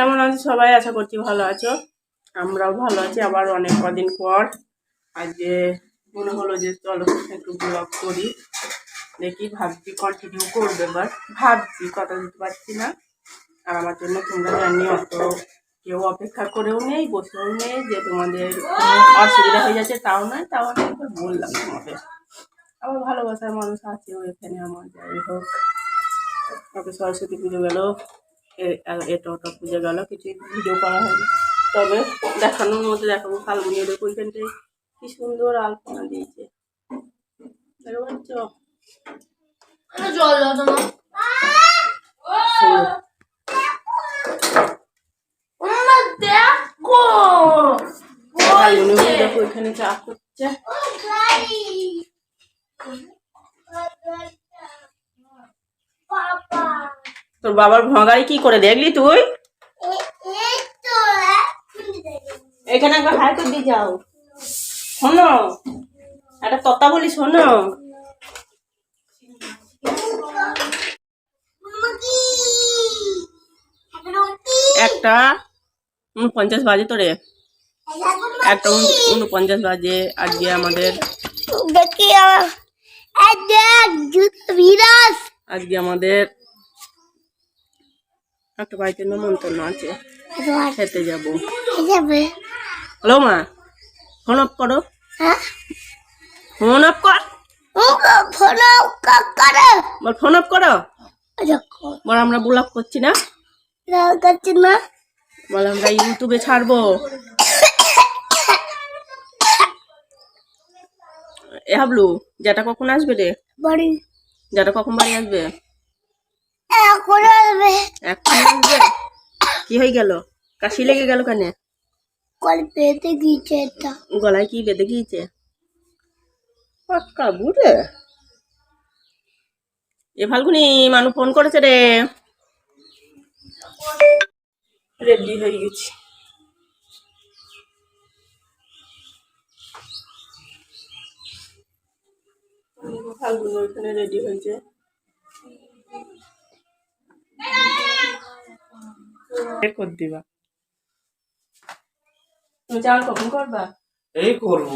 কেমন আছো? সবাই আশা করছি ভালো আছো। আমরাও ভালো আছি। আবার অনেক কদিন পর। আজকে মনে হলো যে চলো একটু ব্লগ করি। দেখি, ভাবছি কন্টিনিউ করবে এবার। ভাবছি, কথা দিতে পারছি না। আর আমার জন্য তোমরা জানি, অত কেউ অপেক্ষা করেও নেই, বসেও নেই, যে তোমাদের অসুবিধা হয়ে যাচ্ছে তাও নয়, তাও আমি একবার বললাম তোমাদের। আবার ভালোবাসার মানুষ আছেও এখানে আমার। যাই হোক ওকে সরস্বতী পুজো গেল। এটা ওটা পুজো গেল কিছু ভিডিও করা হয়নি। তবে দেখানোর মধ্যে দেখাবো ফাল্গুনি দেখো ওইখানটায় কি সুন্দর আলপনা দিয়েছে। জল দেখো। ওইখানে চা করছে। তোর বাবার ভগাই কি করে দেখলি তুই? এখানে একবার হাই করে দিয়ে যাও। শোনো একটা তত্তা বলি শোনো। একটা উনপঞ্চাশ বাজে তোরে। একটা উনপঞ্চাশ বাজে আজকে আমাদের। আজকে আমাদের একটা বাড়িতে নেমন্তন্ন আছে। খেতে যাব। হ্যালো মা ফোন অফ করো। হ্যাঁ? ফোন অফ কর। ফোন অফ করো দেখো বল আমরা ব্লগ করছি না। কাছে না। বল আমরা ইউটিউবে ছাড়বো। এ হাবলু যেটা কখন আসবে রে? বাড়ি। যেটা কখন বাড়ি আসবে? এখন আসবে এখন আসবে কি হয়ে গেল? কাশি লেগে গেল কেন? কল পেতে গিয়েছে এটা গলায় কি বেঁধে গিয়েছে? পাক্কা বুড়ে। এ ফাল্গুনি মানু ফোন করেছে রে। রেডি হয়ে গেছি। ফাল্গুনি ওইখানে রেডি হয়েছে। করে দিবা। তুমি চাল কখন করবা? এই করব।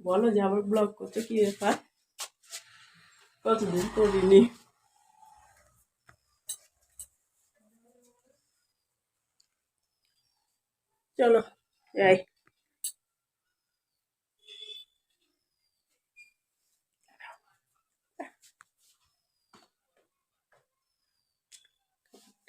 বলো যে আবার ব্লগ করছ কি ব্যাপার? কতদিন করিনি। চলো যাই।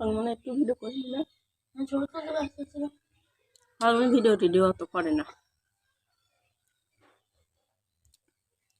ফাল্গুনি একটু ভিডিও না ফাল্গুনি ভিডিও টিডিও অত করে না।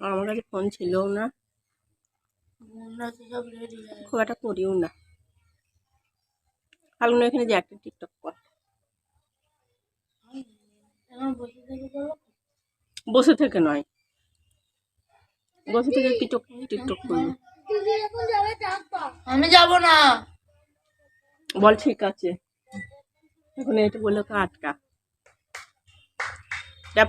আর আমার কাছে ফোন ছিলও না। খুব একটা করিও না। ফাল্গুনি এখানে যে একটা টিকটক কর। বসে থেকে নয়। বসে থেকে টিকটক টিকটক করব। আমি যাব না। বল ঠিক আছে। এখন এটা বলল আটকা যা